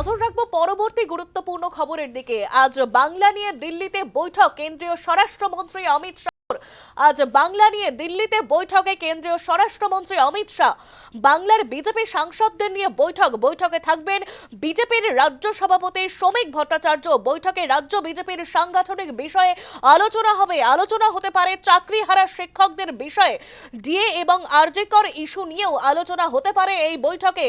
নজর রাখব পরবর্তী গুরুত্বপূর্ণ খবরের দিকে। আজ বাংলা নিয়ে দিল্লিতে বৈঠক। কেন্দ্রীয় স্বরাষ্ট্রমন্ত্রী অমিত শাহ আজ বাংলা নিয়ে দিল্লিতে বৈঠকে কেন্দ্রীয় স্বরাষ্ট্রমন্ত্রী অমিত শাহ। বাংলার বিজেপি সাংসদদের নিয়ে বৈঠক, বৈঠকে থাকবেন বিজেপির রাজ্য সভাপতি শ্রমিক ভট্টাচার্য। বৈঠকে রাজ্য বিজেপির সাংগঠনিক বিষয়ে আলোচনা হবে, আলোচনা হতে পারে চাকরি হারা শিক্ষকদের বিষয়ে। ডিএ এবং আরজিকর ইস্যু নিয়েও আলোচনা হতে পারে এই বৈঠকে।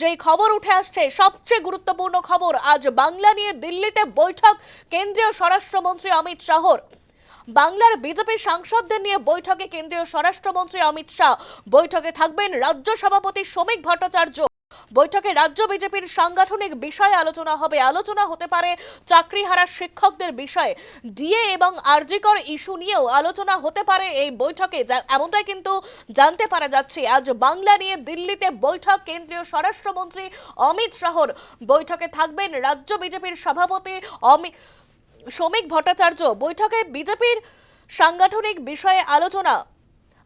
যেই খবর উঠে আসছে, সবচেয়ে গুরুত্বপূর্ণ খবর, আজ বাংলা নিয়ে দিল্লিতে বৈঠক, কেন্দ্রীয় স্বরাষ্ট্রমন্ত্রী অমিত শাহর। বাংলার বিজেপি সাংসদদের নিয়ে বৈঠকে কেন্দ্রীয় স্বরাষ্ট্রমন্ত্রী অমিত শাহ। বৈঠকে থাকবেন রাজ্য সভাপতি শ্রমিক ভট্টাচার্য। বৈঠকে রাজ্য বিজেপির সাংগঠনিক বিষয়ে আলোচনা হবে। আলোচনা হতে পারে চাকরিহারা শিক্ষকদের বিষয়ে। ডিএ এবং আরজিকর ইস্যু নিয়েও আলোচনা হতে পারে এই বৈঠকে। এমনটাই কিন্তু জানতে পারা যাচ্ছে। আজ বাংলা নিয়ে দিল্লিতে বৈঠক। কেন্দ্রীয় স্বরাষ্ট্রমন্ত্রী অমিত শাহর বৈঠকে থাকবেন রাজ্য বিজেপির সভাপতি অমিত শ্রমিক ভট্টাচার্য বৈঠকে বিজেপির সাংগঠনিক বিষয়ে আলোচনা।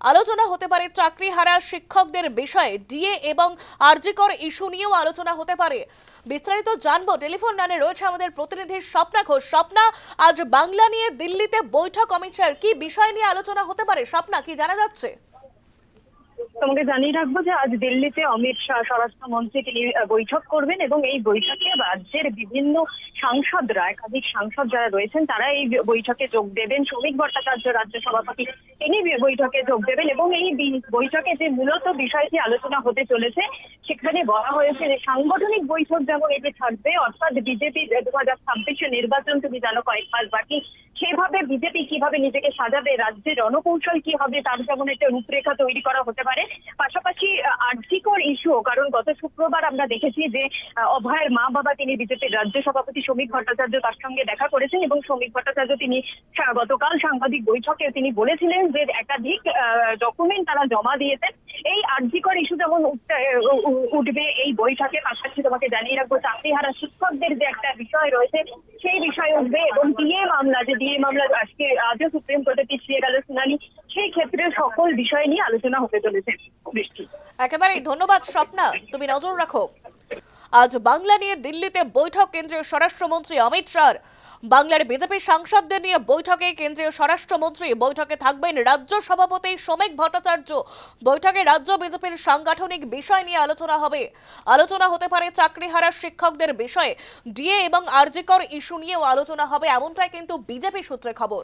আলোচনা হতে পারে চাকরি হারা শিক্ষকদের বিষয়ে, ডিএ এবং আরজিকর ইস্যু নিয়েও আলোচনা হতে পারে। বিস্তারিত জানব, টেলিফোন লাইনে রয়েছে আমাদের প্রতিনিধি স্বপ্না ঘোষ। স্বপ্না, আজ বাংলা নিয়ে দিল্লিতে বৈঠক, অমিত কি বিষয় নিয়ে আলোচনা হতে পারে? স্বপ্না, কি জানা যাচ্ছে? তোমাকে জানিয়ে রাখব যে আজ দিল্লিতে অমিত শাহ স্বরাষ্ট্রমন্ত্রী তিনি বৈঠক করবেন এবং এই বৈঠকে রাজ্যের বিভিন্ন সাংসদরা, একাধিক সাংসদ যারা রয়েছেন, তারা এই বৈঠকে যোগ দেবেন। শ্রমিক ভট্টাচার্য রাজ্য সভাপতি তিনি বৈঠকে যোগ দেবেন এবং এই বৈঠকে যে মূলত বিষয়টি আলোচনা হতে চলেছে, সেখানে বলা হয়েছে যে সাংগঠনিক বৈঠক যেমন এটি থাকবে, অর্থাৎ বিজেপি দু হাজার ছাব্বিশে নির্বাচন তুমি জানো কয়েক মাস বাকি সেভাবে বিজেপি কীভাবে নিজেকে সাজাবে রাজ্যে জনকৌশল কি হবে তার যেমন একটা রূপরেখা তৈরি করা হতে পারে, পাশাপাশি আর্থিকর ইস্যু, কারণ গত শুক্রবার আমরা দেখেছি যে অভয়ের মা বাবা তিনি বিজেপির রাজ্য সভাপতি শ্রমিক ভট্টাচার্য তার সঙ্গে দেখা করেছেন এবং শ্রমিক ভট্টাচার্য তিনি গতকাল সাংবাদিক বৈঠকে তিনি বলেছিলেন যে, একাধিক ডকুমেন্ট তারা জমা দিয়েছেন। এই আর্থিকর ইস্যু যেমন উঠবে, এই বৈঠকে পাশাপাশি তোমাকে জানিয়ে রাখব, চাকরিহারা শিক্ষকদের যে একটা বিষয় রয়েছে, সেই বিষয় উঠবে এবং ডিএ মামলা, যে ডিএ মামলা আজকে, আজও সুপ্রিম কোর্টে পিছিয়ে গেল শুনানি, সেই ক্ষেত্রে সকল বিষয় নিয়ে আলোচনা হতে চলেছে। বৃষ্টি একেবারেই, ধন্যবাদ স্বপ্না, তুমি নজর রাখো। আজ বাংলা নিয়ে দিল্লিতে বৈঠক, কেন্দ্রীয় স্বরাষ্ট্রমন্ত্রী অমিত শাহর। বাংলার বিজেপি সাংসদদের নিয়ে বৈঠকে কেন্দ্রীয় স্বরাষ্ট্রমন্ত্রী বৈঠকে থাকবেন রাজ্য সভাপতি শ্রমিক ভট্টাচার্য। বৈঠকে রাজ্য বিজেপির সাংগঠনিক বিষয় নিয়ে আলোচনা হবে। আলোচনা হতে পারে চাকরিহারা শিক্ষকদের বিষয়ে। ডিএ এবং আরজিকর ইস্যু নিয়েও আলোচনা হবে, এমনটাই কিন্তু বিজেপি সূত্রে খবর।